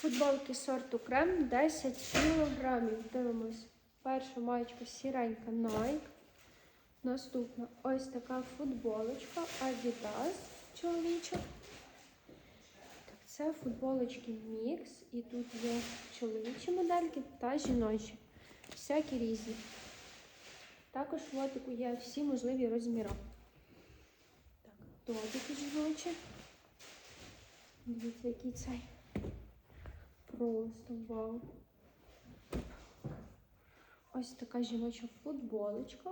Футболки сорту крем 10 кілограмів. Дивимось. Перша маєчка сіренька Nike. Наступна ось така футболочка Adidas чоловіча. Так, це футболочки мікс. І тут є чоловічі модельки та жіночі. Всякі різні. Також в лотику є всі можливі розміри. Так, тобіки жіночі. Дивіться, який цей. Просто вау. Ось така жіноча футболочка.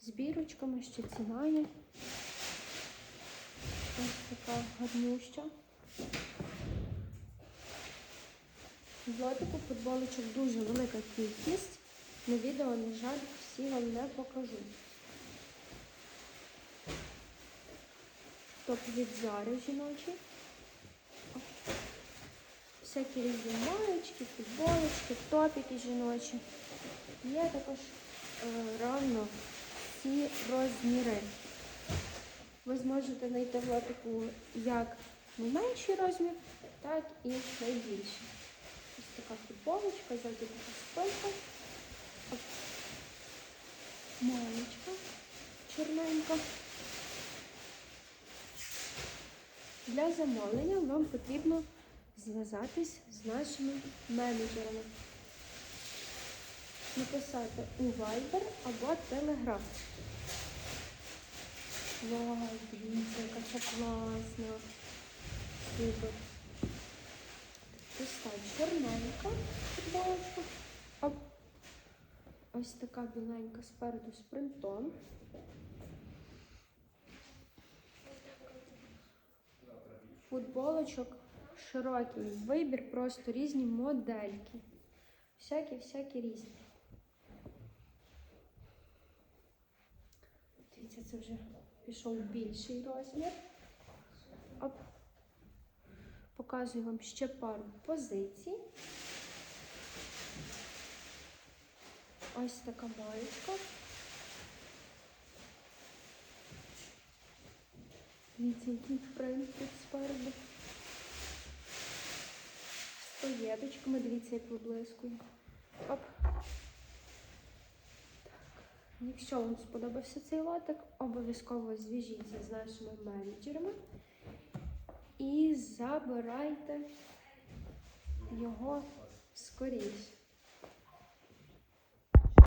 З бірочками, ще ціна є. Ось така гарнюща. В лотику футболочок дуже велика кількість. На відео, на жаль, всі вам не покажу. Топ від Зари жіночі. Всякі різні маєчки, футболочки, топіки жіночі. Є також е, всі розміри. Ви зможете знайти в лотику як найменший розмір, так і найбільший. Ось така футболочка, завжди така спинка. Маєчка чорненька. Для замовлення вам потрібно зв'язатись з нашими менеджерами. Написати у Viber або Telegram. Вау, дивіться, яка це класна. Супер. Ось так, чорненька футболочка. Ось така біленька спереду з принтом. Футболочок широкий вибір, просто різні модельки. Всякі-всякі різні. Дивіться, це вже пішов більший розмір. Оп. Показую вам ще пару позицій. Ось така маєчка. Дивіться, який принт тут спереду. Поєдочками, дивіться, як виблискує. Оп. Якщо вам сподобався цей лотик, обов'язково зв'яжіться з нашими менеджерами і забирайте його скоріше.